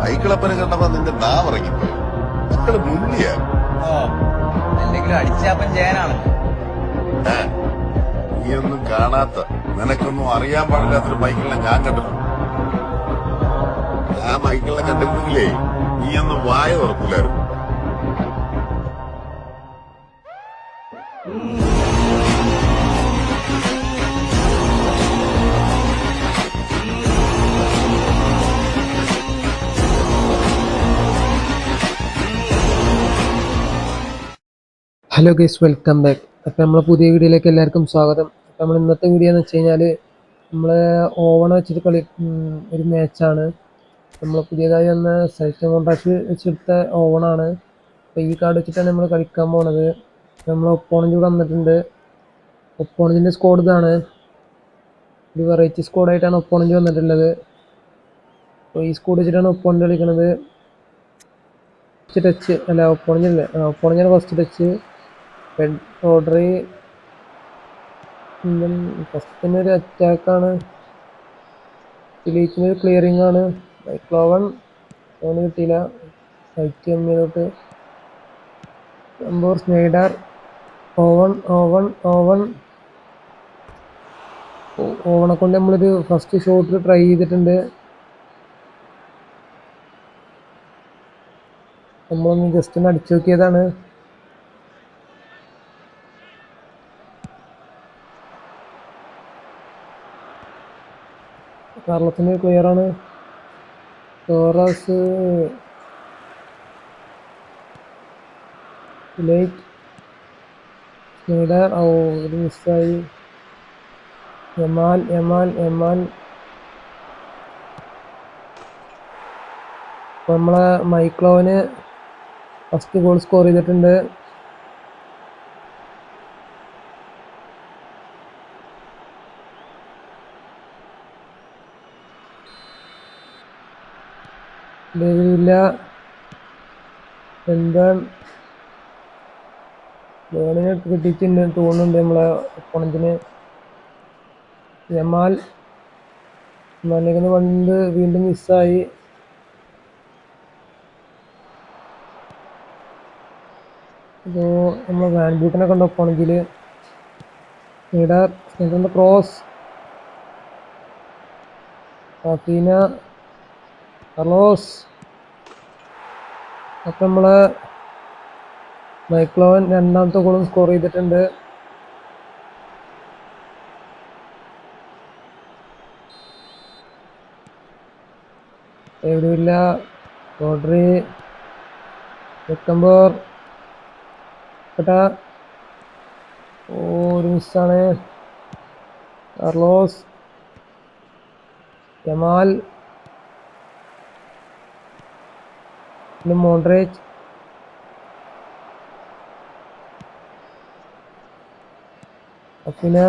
സൈക്കിളപ്പനെ കണ്ടപ്പോ നിന്റെ മക്കൾ മുന്നിയാ ഓ എന്തെങ്കിലും അടിച്ചാപ്പൻ ചെയ്യാനാണല്ലോ നീയൊന്നും കാണാത്ത നിനക്കൊന്നും അറിയാൻ പാടില്ലാത്തൊരു മൈക്കിളിനെ ഞാൻ കണ്ടിട്ടുണ്ട്. ആ മൈക്കിളിനെ കണ്ടിരുന്നെങ്കിലേ നീയൊന്നും വായ തുറക്കൂലായിരുന്നു. ഹലോ ഗൈസ് വെൽക്കം ബാക്ക് അപ്പോൾ നമ്മളെ പുതിയ വീഡിയോയിലേക്ക് എല്ലാവർക്കും സ്വാഗതം. അപ്പോൾ നമ്മൾ ഇന്നത്തെ വീഡിയോ എന്ന് വെച്ച് കഴിഞ്ഞാൽ നമ്മൾ ഓവൺ വെച്ചിട്ട് കളി ഒരു മാച്ചാണ് നമ്മൾ പുതിയതായി വന്ന സെലക്ഷൻ കോൺട്രാക്ട് വെച്ചെടുത്ത ഓവണാണ് അപ്പോൾ ഈ കാർഡ് വെച്ചിട്ടാണ് നമ്മൾ കളിക്കാൻ പോണത്. നമ്മൾ ഒപ്പോണന്റ് കൂടെ വന്നിട്ടുണ്ട്. ഒപ്പോണന്റിന്റെ സ്കോഡ് ഇതാണ്. ഒരു വെറൈറ്റി സ്കോഡായിട്ടാണ് ഒപ്പോണന്റ് വന്നിട്ടുള്ളത്. അപ്പോൾ ഈ സ്കോഡ് വെച്ചിട്ടാണ് ഒപ്പോണന്റ് കളിക്കുന്നത് ഫസ്റ്റ് ടച്ച് അല്ല ഒപ്പോണന്റ് അല്ല first touch red order first തന്നെ ഒരു അറ്റാക്കാണ് ഡിലീറ്റിന് ഒരു ക്ലിയറിംഗ് ആണ്. മൈക്ലോവൺ അവന് കിട്ടിയില്ല. ഫൈറ്റ് എമ്മിലോട്ട് അമ്പൂർ സ്നൈഡർ ഓവൺ ഓവൺ ഓവൺ ഓവണെ കൊണ്ട് നമ്മളൊരു ഫസ്റ്റ് ഷോട്ടിൽ ട്രൈ ചെയ്തിട്ടുണ്ട്. നമ്മളൊന്ന് ജസ്റ്റ് ഒന്ന് അടിച്ചു നോക്കിയതാണ്. കാർലത്തിന് ക്ലിയർ ആണ്. ലേറ്റ് ഓ ഇത് മിസ്സായി എമാൽ എമാൽ അപ്പോൾ നമ്മളെ മൈക്ലോവിന് ഫസ്റ്റ് ഗോൾ സ്കോർ ചെയ്തിട്ടുണ്ട്. ഡേവിഡില്ല എന്താണ് ധോണിനെ കിട്ടിയിട്ടുണ്ട് തോന്നുന്നുണ്ട് നമ്മളെ ഒപ്പണത്തിന് ജമാൽ ജമാലിനെ പണ്ട് വീണ്ടും മിസ്സായി ഇപ്പോൾ നമ്മൾ വാൻ ബൂട്ടിനെ കണ്ട ഒപ്പണെങ്കിൽ ലീഡർ സ്നെറ്റിന്റെ ക്രോസ് ഫീന കർലോസ്. അപ്പം നമ്മൾ മൈക്ലോവൻ രണ്ടാമത്തെ ഗോളും സ്കോർ ചെയ്തിട്ടുണ്ട്. എവിടെയില്ല. റോഡ്രി വെക്കമ്പോർ കേട്ടാ ഓ ഒരു മിസ്സാണ് കാർലോസ്. ജമാൽ. പിന്നെ മോഡറേറ്റ് പിന്നെ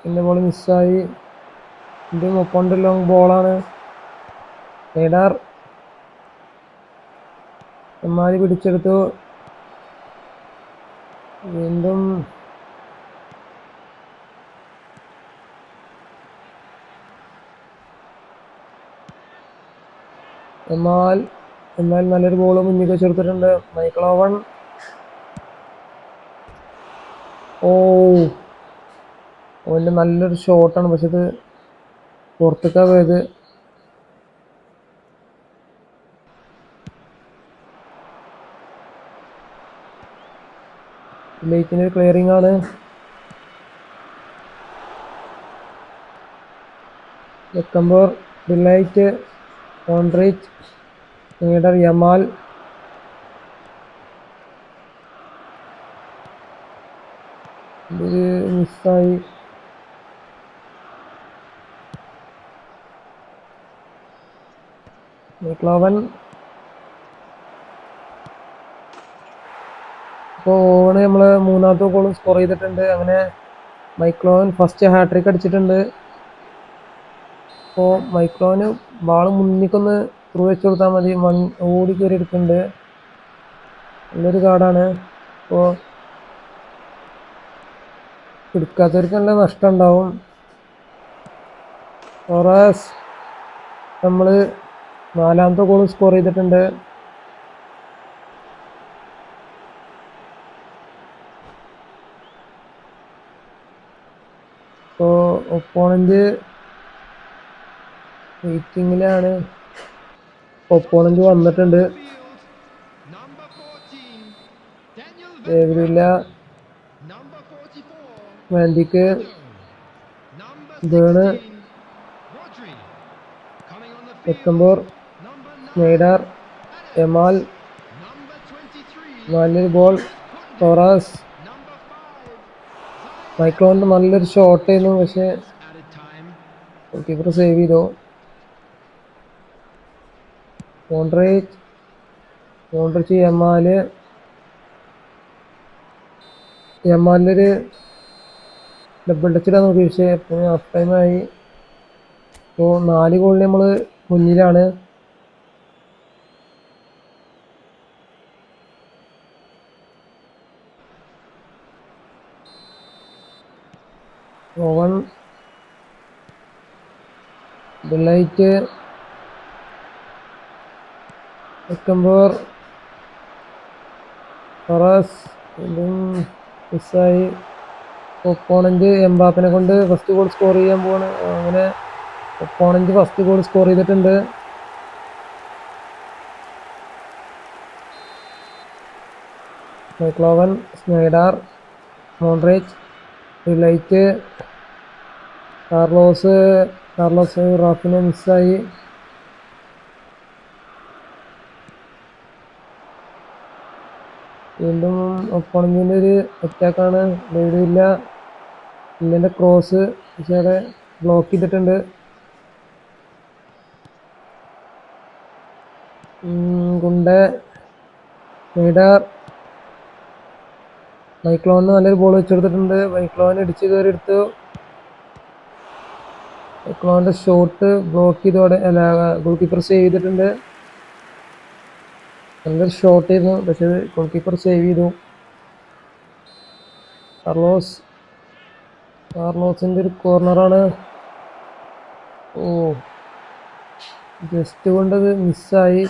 പിന്നെ ബോൾ മിസ്സായി. ഇത് മുപ്പണ്ട് ലോങ് ബോളാണ് റൈഡർ എമ്മാരി പിടിച്ചെടുത്തു. വീണ്ടും എന്നാൽ എന്നാൽ നല്ലൊരു ബോൾ മുന്നിൽ ചേർത്തിട്ടുണ്ട്. മൈക്കിൾ ഓ ഓന്റെ നല്ലൊരു ഷോട്ടാണ് പക്ഷെ ഇത് പുറത്തേക്കാ പോയത്. ലേറ്റിന് ക്ലിയറിംഗ് ആണ്. ഡിലൈറ്റ് കോൺട്രീച്ച് ലീഡർ യമാൽ. മിസ്സായി. മൈക്ലോവൻ ഇപ്പോൾ ഓവണ് നമ്മൾ മൂന്നാമത്തെ ഗോളും സ്കോർ ചെയ്തിട്ടുണ്ട്. അങ്ങനെ മൈക്ലോവൻ ഫസ്റ്റ് ഹാട്രിക് അടിച്ചിട്ടുണ്ട്. അപ്പോൾ മൈക്രോന് ബാൾ മുന്നിക്കൊന്ന് ത്രൂ വെച്ച് കൊടുത്താൽ മതി. വൺ ഓടി കയറി എടുക്കുന്നുണ്ട് നല്ലൊരു കാർഡാണ് അപ്പോൾ എടുക്കാത്തവർക്ക് നല്ല നഷ്ടം ഉണ്ടാവും ഫോറാസ് നമ്മൾ നാലാമത്തെ ഗോൾ സ്കോർ ചെയ്തിട്ടുണ്ട്. ഇപ്പോൾ ഒപ്പോണന്റ് വെയിറ്റിങ്ങിലാണ് ഒപ്പോണന്റ് വന്നിട്ടുണ്ട്. Number 14, Daniel ഡേവിഡില്ല Number 44, വാൻഡിക്ക് Number ഇതാണ് 16, Rodri. Coming on the field, എക്കംബോർ Number 9, സ്നൈഡർ എമാൽ 23, നല്ലൊരു ബോൾ ടൊറാസ് Number 5, മൈക്രോണിന്റെ നല്ലൊരു ഷോട്ടായിരുന്നു പക്ഷേ. കീപ്പർ സേവ് ചെയ്തു. മോൺട്രേജ് മോൺട്രേജ് എമാൽ എമാലിനൊരു ഡബിൾ ടച്ച് ഇടാൻ നോക്കി. പക്ഷേ ഹാഫ് ടൈമായി ഇപ്പോൾ നാല് ഗോളിന് നമ്മൾ മുന്നിലാണ്. ഡിലൈറ്റ് എക്കംബോർ ഫറാസ് വീണ്ടും മിസ്സായി ഒപ്പോണന്റ് എംബാപ്പിനെ കൊണ്ട് ഫസ്റ്റ് ഗോൾ സ്കോർ ചെയ്യാൻ പോവാണ്. അങ്ങനെ ഒപ്പോണന്റ് ഫസ്റ്റ് ഗോൾ സ്കോർ ചെയ്തിട്ടുണ്ട്. മൈക്ലോവൻ സ്നൈഡാർ മോൺറേജ് ഡിലൈറ്റ് കാർലോസ് കാർലോസ് റാഫിനെ മിസ്സായി. വീണ്ടും ഒപ്പണന്റിന്റെ ഒരു അറ്റാക്കാണ് ഡേവിഡില്ല ഇല്ലെന്റെ ക്രോസ് പക്ഷേ ബ്ലോക്ക് ചെയ്തിട്ടുണ്ട്. ഗുണ്ട മീഡർ. മൈക്ലോണിന് നല്ലൊരു ബോൾ വെച്ചെടുത്തിട്ടുണ്ട്. മൈക്ലോൺ ഇടിച്ച് കയറി എടുത്തു മൈക്ലോണിന്റെ ഷോട്ട് ബ്ലോക്ക് ചെയ്തോടെ അല്ല ഗോൾ കീപ്പർ സേവ് ചെയ്തിട്ടുണ്ട്. നല്ലൊരു ഷോട്ട് ആയിരുന്നു. പക്ഷെ ഗോൾ കീപ്പർ സേവ് ചെയ്തു. കാർലോസ് കാർലോസിന്റെ ഒരു കോർണറാണ് ഓ ജസ്റ്റ് കൊണ്ടത് മിസ്സായി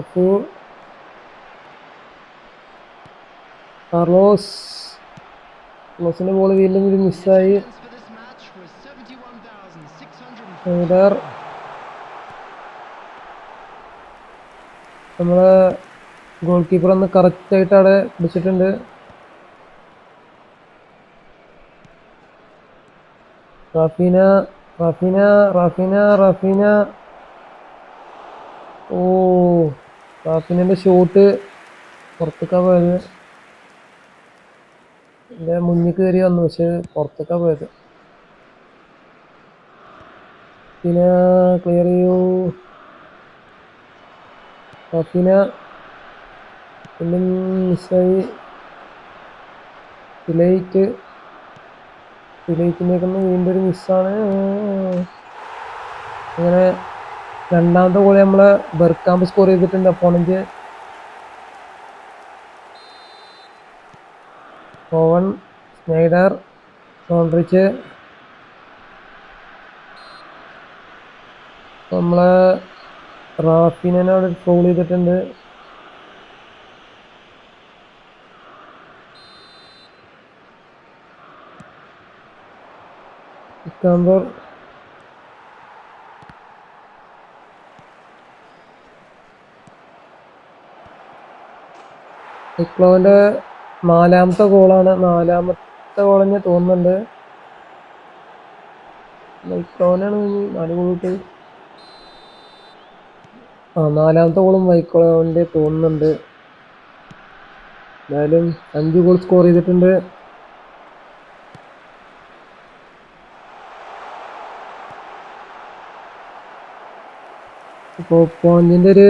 അപ്പോൾ കാർലോസ് കാർലോസിന്റെ ബോൾ ഇത് മിസ്സായി 71,600. നമ്മൾ ഗോൾ കീപ്പർ ഒന്ന് കറക്റ്റ് ആയിട്ട് അവിടെ പിടിച്ചിട്ടുണ്ട്. Raphinha Raphinha Raphinha Raphinha. ഓ റഫീനന്റെ ഷോട്ട് പുറത്തേക്കാ പോയത്. എന്റെ മുന്നിൽ കയറി വന്നു പക്ഷെ പുറത്തേക്കാ പോയത്. പിന്നെ ക്ലിയർ ചെയ്യൂ. റഫീന ഒന്നും മിസ്സായി ഡിലൈറ്റ് ഡിലൈറ്റിനേക്കുന്ന വീണ്ടും ഒരു മിസ്സാണ് അങ്ങനെ രണ്ടാമത്തെ ഗോളി നമ്മൾ ബെർക്കാമ്പ് സ്കോർ ചെയ്തിട്ടുണ്ട്. അപ്പോണെങ്കിൽ ഓവൺ സ്നൈഡർ സോൺട്രിച്ച് നമ്മളെ റാഫിനെ അവിടെ ട്രോൾ ചെയ്തിട്ടുണ്ട്. ഇക്കാമ്പർ നാലാമത്തെ ഗോളാണ് നാലാമത്തെ ഗോളെന്ന് തോന്നുന്നുണ്ട്. ഇക്ലോനാണ് നാല് ഗോൾ കിട്ടി ആ നാലാമത്തെ ഗോളും മൈക്കോളോന്റെ തോന്നുന്നുണ്ട്. എന്തായാലും അഞ്ച് ഗോൾ സ്കോർ ചെയ്തിട്ടുണ്ട്. ഇപ്പോൾ പോയിന്റിന്റെ ഒരു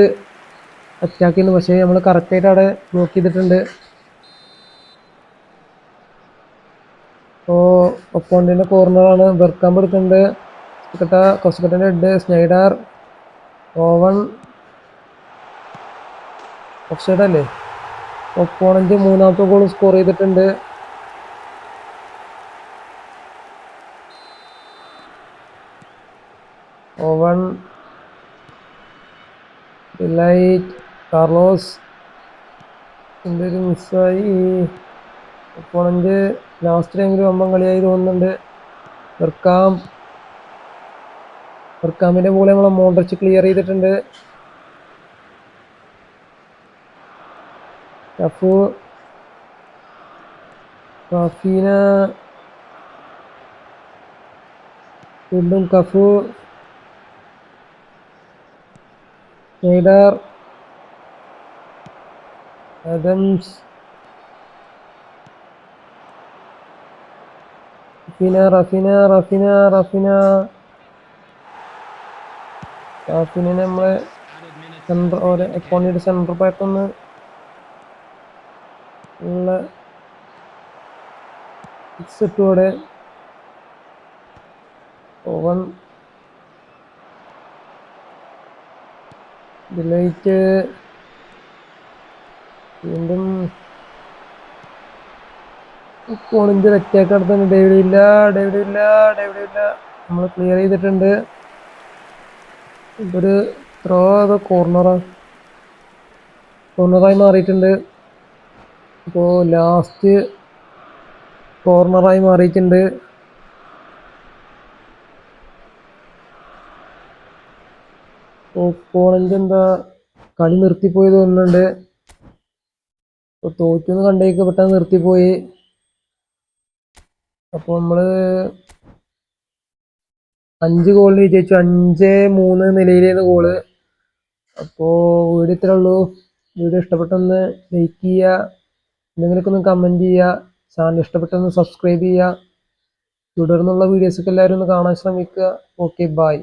അറ്റാക്ക് ചെയ്യുന്നു പക്ഷേ നമ്മൾ കറക്റ്റായിട്ട് അവിടെ ബ്ലോക്ക് ചെയ്തിട്ടുണ്ട്. ഇപ്പോൾ ഒപ്പോണ്ടിന്റെ കോർണറാണ് ബെർക്കാമ്പ് എടുക്കുന്നുണ്ട്. കൊസ്കട്ട കൊസ്കട്ടന്റെ ഹെഡ് സ്നൈഡർ ഓവൺ ഓഫ് സൈഡല്ലേ ഒപ്പോണന്റ് മൂന്നാമത്തെ ഗോൾ സ്കോർ ചെയ്തിട്ടുണ്ട്. ഓവൺ. De Ligt. കാർലോസ് എന്തൊരു മിസ്സായി ഒപ്പോണന്റ് ലാസ്റ്റിലെങ്കിലും അമ്പം കളിയായി തോന്നുന്നുണ്ട്. വെർക്കാം വെർക്കാമിന്റെ പോലെ നമ്മളെ മോണ്ടർച്ച് ക്ലിയർ ചെയ്തിട്ടുണ്ട്. കഫു കഫീന വീണ്ടും Cafu Snyder Adams Raphinha Raphinha Raphinha Raphinha. റഫീനെ നമ്മളെ സെന്റർ ഓരോ അക്കൗണ്ടിന്റെ സെന്റർ ബാക്ക് ഒന്ന് ഉള്ള ഇട്ടോടെ ഓവൺ ഡിലൈറ്റ് വീണ്ടും ഫോണിന്റെ വ്യക്തിയായിട്ട് നടത്തുന്നു ഡേവിഡ് ഇല്ല ഡേവിഡ് ഇല്ല ഡേവിഡ് ഇല്ല. നമ്മൾ ക്ലിയർ ചെയ്തിട്ടുണ്ട്. ഇതൊരു ത്രോ അത് കോർണറാ കോർണറായി മാറിയിട്ടുണ്ട്. ഇപ്പോൾ ലാസ്റ്റ് കോർണറായി മാറിയിട്ടുണ്ട്. ഓപ്പോണന്റ് എന്താ കളി നിർത്തിപ്പോയി തോന്നുന്നുണ്ട്. ഇപ്പോൾ തോറ്റെന്ന് കണ്ടേക്ക് പെട്ടെന്ന് നിർത്തിപ്പോയി. അപ്പോൾ നമ്മൾ അഞ്ച് ഗോളിന് വിജയിച്ചു അഞ്ച് മൂന്ന് നിലയിലേന്ന് ഗോൾ അപ്പോൾ വീഡിയോ ഇത്രേ ഉള്ളൂ? വീഡിയോ ഇഷ്ടപ്പെട്ടൊന്ന് ലൈക്ക് ചെയ്യുക എന്തെങ്കിലുമൊക്കെ ഒന്ന് കമന്റ് ചെയ്യുക. ചാനൽ ഇഷ്ടപ്പെട്ടൊന്ന് സബ്സ്ക്രൈബ് ചെയ്യുക. തുടർന്നുള്ള വീഡിയോസൊക്കെ എല്ലാവരും ഒന്ന് കാണാൻ ശ്രമിക്കുക. Okay bye